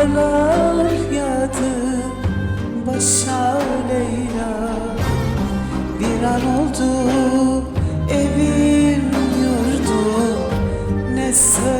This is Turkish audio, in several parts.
Karlar başa Leyla. Bir an oldu evim yurdu. Ne söz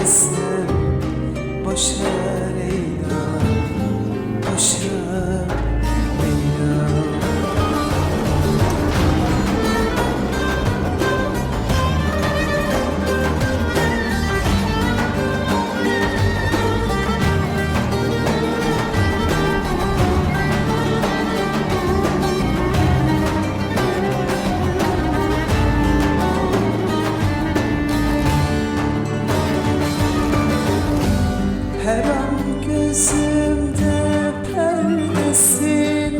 söylesem boşa gözümde perdesin.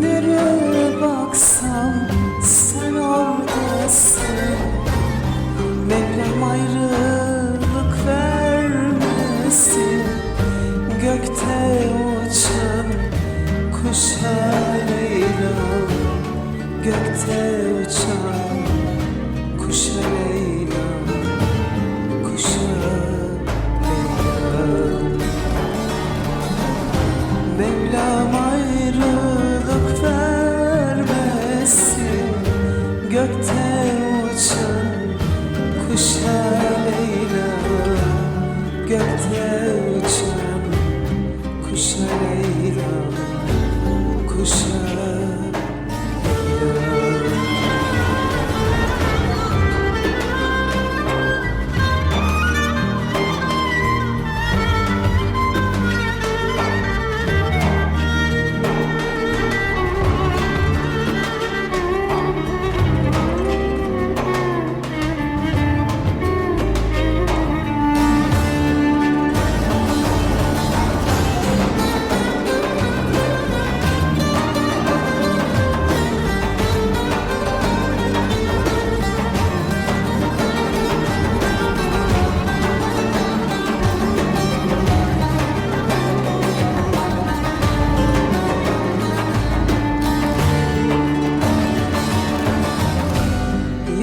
Nereye baksam sen oradasın. Mevlam ayrılık vermesin. Gökte uçan kuşa Leyla Gökte uçan kuşa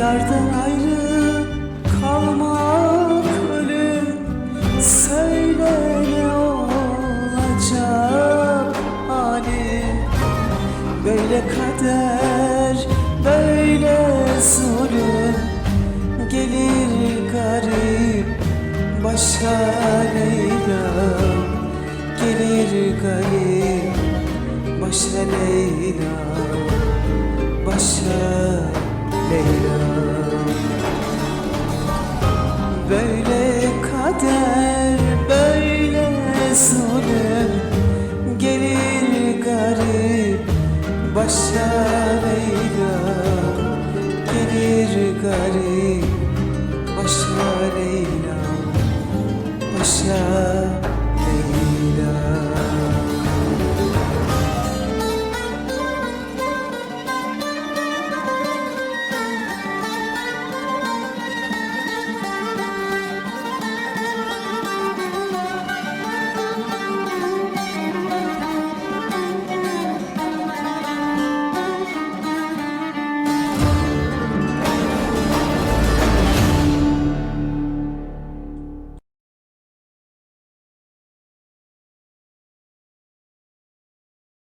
Yardan ayrı kalmak ölüm Söyle ne olacak halim Böyle kader böyle zulüm. Gelir garip başa Leyla Gelir garip başa Leyla Başa Leyla. Böyle kader böyle zulüm Gelir garip başa Leyla. Gelir garip başa Leyla. Başa